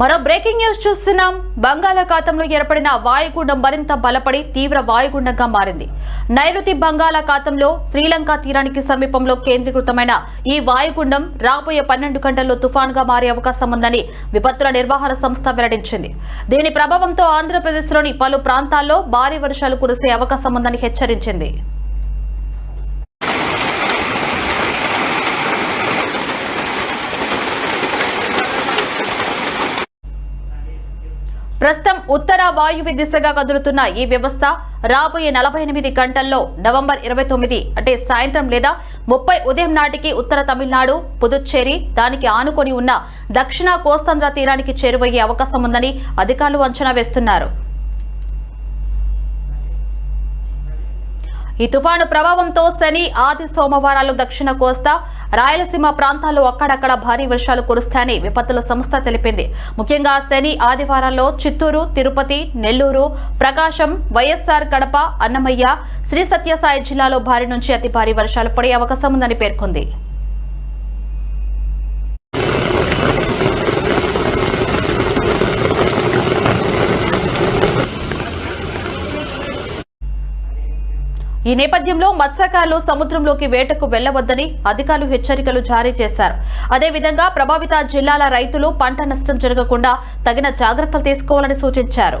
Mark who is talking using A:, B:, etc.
A: మరో breaking news చూస్తున్నాం. బంగాళాఖాతంలో ఏర్పడిన వాయుగుండం మరింత బలపడి తీవ్ర వాయుగుండంగా మారింది. నైరుతి బంగాళాఖాతంలో శ్రీలంక తీరానికి సమీపంలో కేంద్రీకృతమైన ఈ వాయుగుండం రాబోయే పన్నెండు గంటల్లో తుఫాన్గా మారే అవకాశం ఉందని విపత్తుల నిర్వహణ సంస్థ వెల్లడించింది. దీని ప్రభావంతో ఆంధ్రప్రదేశ్లోని పలు ప్రాంతాల్లో భారీ వర్షాలు కురిసే అవకాశం ఉందని హెచ్చరించింది. ప్రస్తుతం ఉత్తర వాయువ్య దిశగా కదులుతున్న ఈ వ్యవస్థ రాబోయే నలభై ఎనిమిది గంటల్లో నవంబర్ ఇరవై తొమ్మిది అంటే సాయంత్రం లేదా ముప్పై ఉదయం నాటికి ఉత్తర తమిళనాడు పుదుచ్చేరి దానికి ఆనుకొని ఉన్న దక్షిణ కోస్తాంధ్ర తీరానికి చేరువయ్యే అవకాశం ఉందని అధికారులు అంచనా వేస్తున్నారు. ఈ తుఫాను ప్రభావంతో శని ఆది సోమవారాలు దక్షిణ కోస్తా రాయలసీమ ప్రాంతాల్లో అక్కడక్కడ భారీ వర్షాలు కురుస్తాయని విపత్తుల సంస్థ తెలిపింది. ముఖ్యంగా శని ఆదివారాల్లో చిత్తూరు తిరుపతి నెల్లూరు ప్రకాశం వైఎస్ఆర్ కడప అన్నమయ్య శ్రీ సత్యసాయి జిల్లాలో భారీ నుంచి అతి భారీ వర్షాలు పడే అవకాశం ఉందని పేర్కొంది. ఈ నేపథ్యంలో మత్స్యకారులు సముద్రంలోకి వేటకు వెళ్ళవద్దని అధికారులు హెచ్చరికలు జారీ చేశారు. అదేవిధంగా ప్రభావిత జిల్లాల రైతులు పంట నష్టం జరగకుండా తగిన జాగ్రత్తలు తీసుకోవాలని సూచించారు.